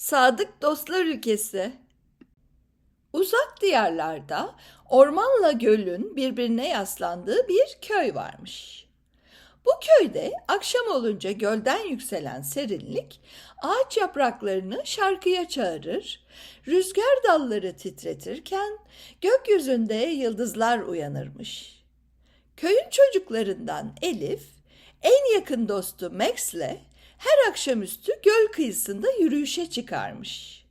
Sadık Dostlar Ülkesi Uzak diyarlarda ormanla gölün birbirine yaslandığı bir köy varmış. Bu köyde akşam olunca gölden yükselen serinlik ağaç yapraklarını şarkıya çağırır, rüzgar dalları titretirken gökyüzünde yıldızlar uyanırmış. Köyün çocuklarından Elif, en yakın dostu Max'le her akşamüstü göl kıyısında yürüyüşe çıkarmış.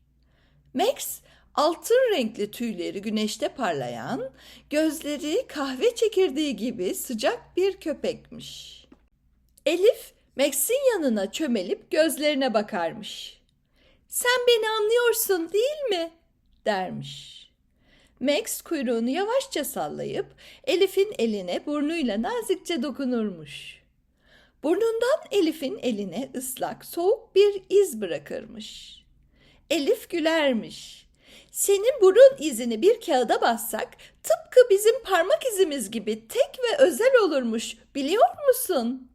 Max, altın renkli tüyleri güneşte parlayan, gözleri kahve çekirdeği gibi sıcak bir köpekmiş. Elif, Max'in yanına çömelip gözlerine bakarmış. Sen beni anlıyorsun değil mi? dermiş. Max kuyruğunu yavaşça sallayıp Elif'in eline burnuyla nazikçe dokunurmuş. Burnundan Elif'in eline ıslak, soğuk bir iz bırakırmış. Elif gülermiş. Senin burun izini bir kağıda bassak tıpkı bizim parmak izimiz gibi tek ve özel olurmuş biliyor musun?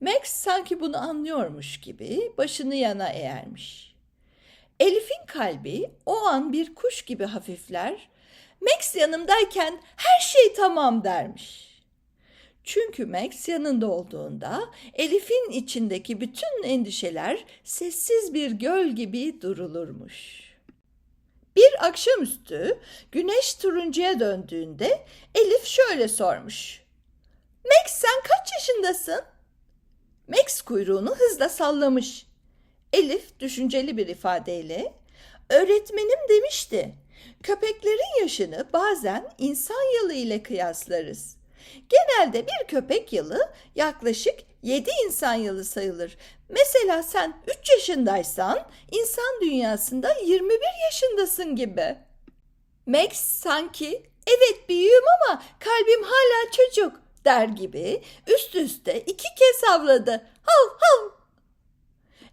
Max sanki bunu anlıyormuş gibi başını yana eğermiş. Elif'in kalbi o an bir kuş gibi hafifler, Max yanımdayken her şey tamam dermiş. Çünkü Max yanında olduğunda Elif'in içindeki bütün endişeler sessiz bir göl gibi durulurmuş. Bir akşamüstü güneş turuncuya döndüğünde Elif şöyle sormuş. Max sen kaç yaşındasın? Max kuyruğunu hızla sallamış. Elif düşünceli bir ifadeyle öğretmenim demişti. Köpeklerin yaşını bazen insan yılı ile kıyaslarız. Genelde bir köpek yılı yaklaşık 7 insan yılı sayılır. Mesela sen 3 yaşındaysan insan dünyasında 21 yaşındasın gibi. Max sanki evet büyüğüm ama kalbim hala çocuk der gibi üst üste iki kez havladı. Hav hav.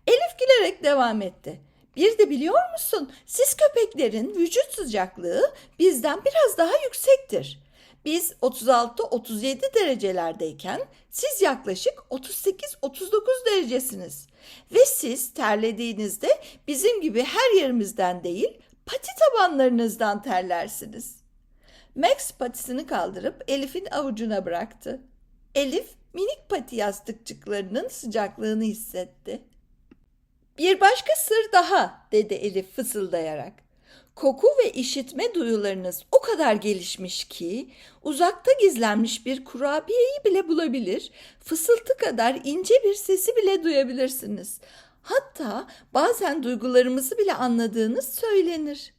Elif gülerek devam etti. Bir de biliyor musun siz köpeklerin vücut sıcaklığı bizden biraz daha yüksektir. Biz 36-37 derecelerdeyken siz yaklaşık 38-39 derecesiniz. Ve siz terlediğinizde bizim gibi her yerimizden değil pati tabanlarınızdan terlersiniz. Max patisini kaldırıp Elif'in avucuna bıraktı. Elif minik pati yastıkçıklarının sıcaklığını hissetti. Bir başka sır daha dedi Elif fısıldayarak. Koku ve işitme duyularınız o kadar gelişmiş ki uzakta gizlenmiş bir kurabiyeyi bile bulabilir, fısıltı kadar ince bir sesi bile duyabilirsiniz. Hatta bazen duygularımızı bile anladığınız söylenir.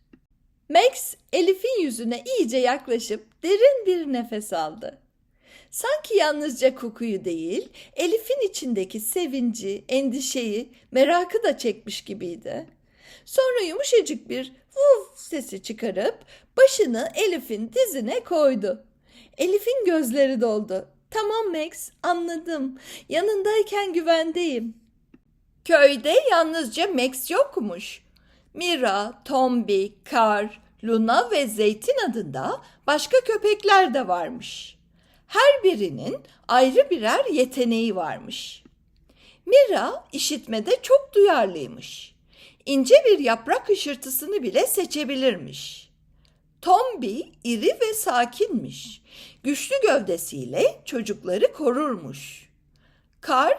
Max Elif'in yüzüne iyice yaklaşıp derin bir nefes aldı. Sanki yalnızca kokuyu değil, Elif'in içindeki sevinci, endişeyi, merakı da çekmiş gibiydi. Sonra yumuşacık bir vuf sesi çıkarıp başını Elif'in dizine koydu. Elif'in gözleri doldu. Tamam Max, anladım. Yanındayken güvendeyim. Köyde yalnızca Max yokmuş. Mira, Tombi, Kar, Luna ve Zeytin adında başka köpekler de varmış. Her birinin ayrı birer yeteneği varmış. Mira işitmede çok duyarlıymış. İnce bir yaprak hışırtısını bile seçebilirmiş. Tombi iri ve sakinmiş. Güçlü gövdesiyle çocukları korurmuş. Kar,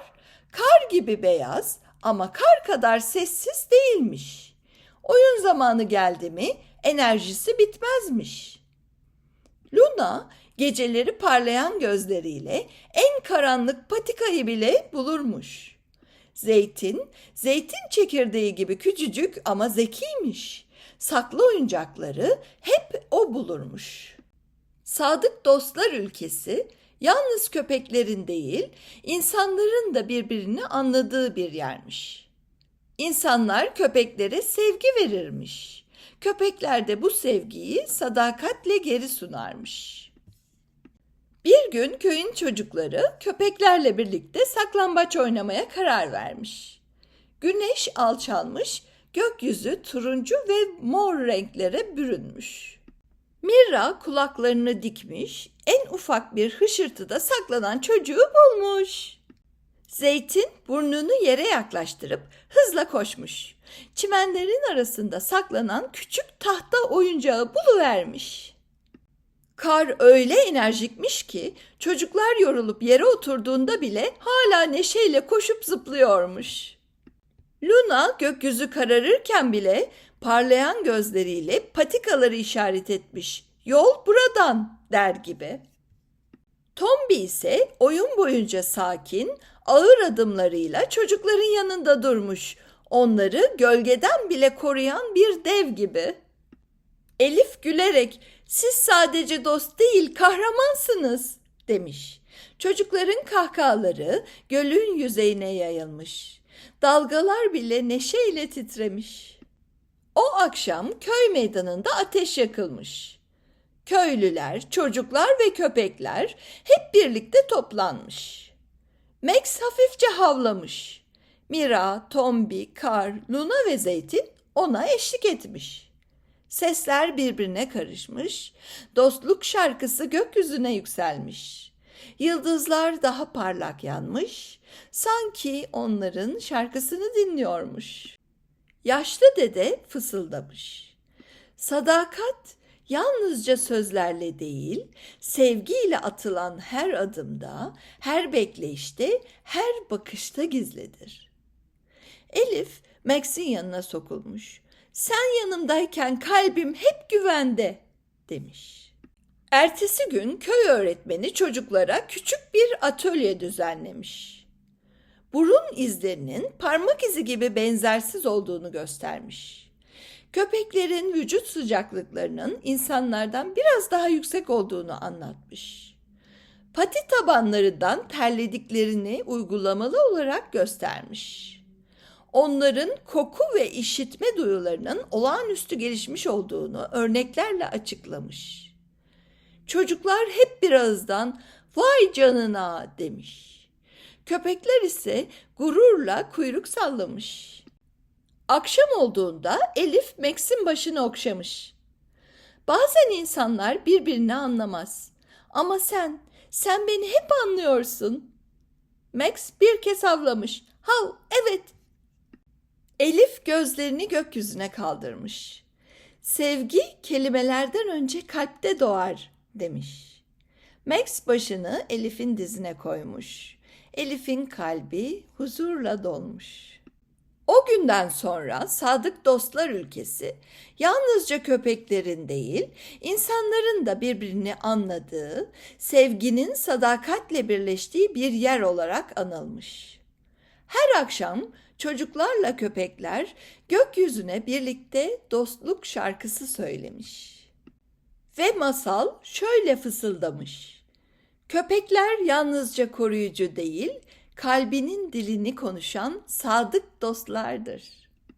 kar gibi beyaz ama kar kadar sessiz değilmiş. Oyun zamanı geldi mi enerjisi bitmezmiş. Luna geceleri parlayan gözleriyle en karanlık patikayı bile bulurmuş. Zeytin, zeytin çekirdeği gibi küçücük ama zekiymiş. Saklı oyuncakları hep o bulurmuş. Sadık dostlar ülkesi yalnız köpeklerin değil, insanların da birbirini anladığı bir yermiş. İnsanlar köpeklere sevgi verirmiş. Köpekler de bu sevgiyi sadakatle geri sunarmış. Bir gün köyün çocukları köpeklerle birlikte saklambaç oynamaya karar vermiş. Güneş alçalmış, gökyüzü turuncu ve mor renklere bürünmüş. Mira kulaklarını dikmiş, en ufak bir hışırtıda saklanan çocuğu bulmuş. Zeytin burnunu yere yaklaştırıp hızla koşmuş. çimenlerin arasında saklanan küçük tahta oyuncağı buluvermiş. Kar öyle enerjikmiş ki çocuklar yorulup yere oturduğunda bile hala neşeyle koşup zıplıyormuş. Luna gökyüzü kararırken bile parlayan gözleriyle patikaları işaret etmiş. Yol buradan der gibi. Tombi ise oyun boyunca sakin, ağır adımlarıyla çocukların yanında durmuş. Onları gölgeden bile koruyan bir dev gibi. Elif gülerek siz sadece dost değil kahramansınız demiş. Çocukların kahkahaları gölün yüzeyine yayılmış. Dalgalar bile neşeyle titremiş. O akşam köy meydanında ateş yakılmış. Köylüler, çocuklar ve köpekler hep birlikte toplanmış. Max hafifçe havlamış. Mira, Tombi, Kar, Luna ve Zeytin ona eşlik etmiş. Sesler birbirine karışmış, dostluk şarkısı gökyüzüne yükselmiş. Yıldızlar daha parlak yanmış, sanki onların şarkısını dinliyormuş. Yaşlı dede fısıldamış. Sadakat yalnızca sözlerle değil, sevgiyle atılan her adımda, her bekleyişte, her bakışta gizlidir. Elif Max'in yanına sokulmuş. Sen yanımdayken kalbim hep güvende demiş. Ertesi gün köy öğretmeni çocuklara küçük bir atölye düzenlemiş. Burun izlerinin parmak izi gibi benzersiz olduğunu göstermiş. Köpeklerin vücut sıcaklıklarının insanlardan biraz daha yüksek olduğunu anlatmış. Pati tabanlarından terlediklerini uygulamalı olarak göstermiş onların koku ve işitme duyularının olağanüstü gelişmiş olduğunu örneklerle açıklamış. Çocuklar hep bir ağızdan vay canına demiş. Köpekler ise gururla kuyruk sallamış. Akşam olduğunda Elif Max'in başını okşamış. Bazen insanlar birbirini anlamaz. Ama sen, sen beni hep anlıyorsun. Max bir kez havlamış. Hav, evet Elif gözlerini gökyüzüne kaldırmış. Sevgi kelimelerden önce kalpte doğar demiş. Max başını Elif'in dizine koymuş. Elif'in kalbi huzurla dolmuş. O günden sonra Sadık Dostlar ülkesi yalnızca köpeklerin değil, insanların da birbirini anladığı, sevginin sadakatle birleştiği bir yer olarak anılmış. Her akşam çocuklarla köpekler gökyüzüne birlikte dostluk şarkısı söylemiş. Ve masal şöyle fısıldamış. Köpekler yalnızca koruyucu değil, kalbinin dilini konuşan sadık dostlardır.